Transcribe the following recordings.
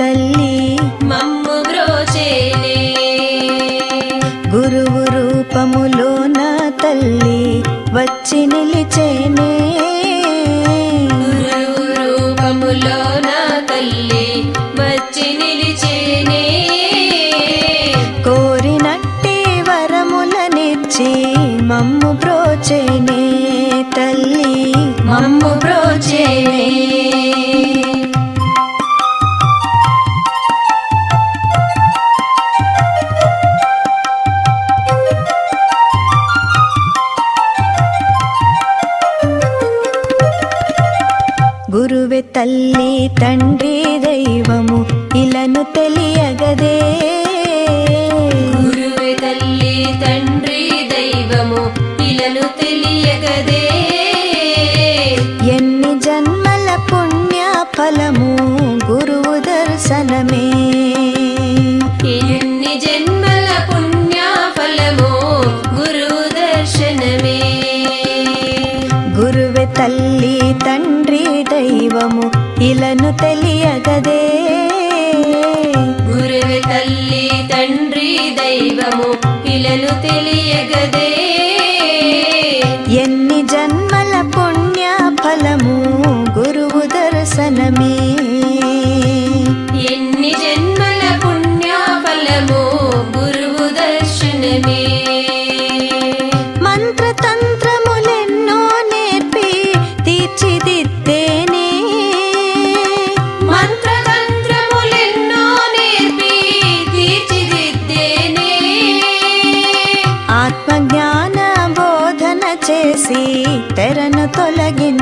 తల్లి. మమ్ము బ్రోచేనే గురువు రూపములోన తల్లి. వచ్చి నిలిచేనే. గురువే తల్లి తండ్రి దైవము ఇలను తెలియగదే. గురువే తల్లి తండ్రి దైవము ఇలను తెలియగదే. ఎన్ని జన్మల పుణ్య ఫలము గురువు దర్శనమే. ఎన్ని జన్మల పుణ్య ఫలము గురువు దర్శనమే. గురువే తల్లి తండ్రి దైవము ఇలను తెలియగదే. గురువి తల్లి తండ్రి దైవము ఇలను తెలియగదే. ఆత్మజ్ఞాన బోధన చేసి తెరను తొలగిన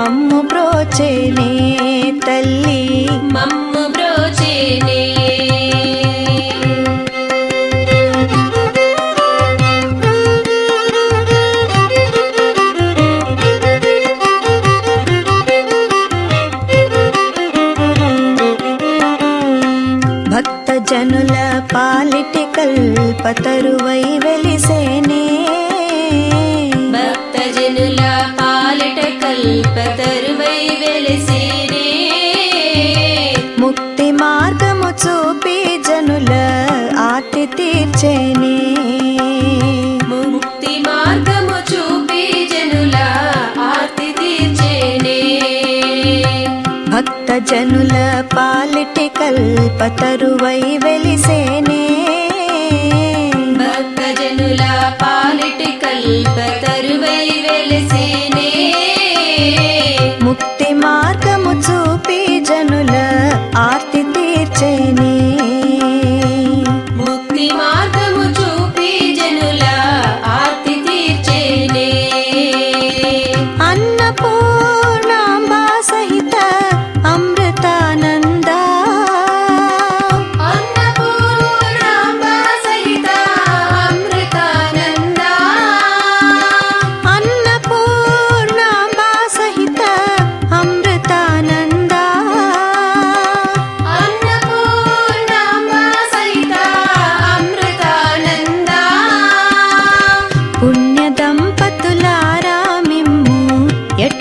మమ్ము బ్రోచేనే తల్లి. మమ్ము బ్రోచేనే భక్త జనుల పాలిటి కల్పతరువై వెలిసేనే. భక్త జనుల పాలిట కల్పతరువై వెలిసినే ముక్తి మార్గము చూపి జనుల ఆర్తి తీర్చేనే. ముక్తి మార్గము చూపి జనుల ఆర్తి తీర్చేనే. భక్త జనుల పాలిటి వెలిసేనే భక్త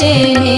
బ్రోచేనే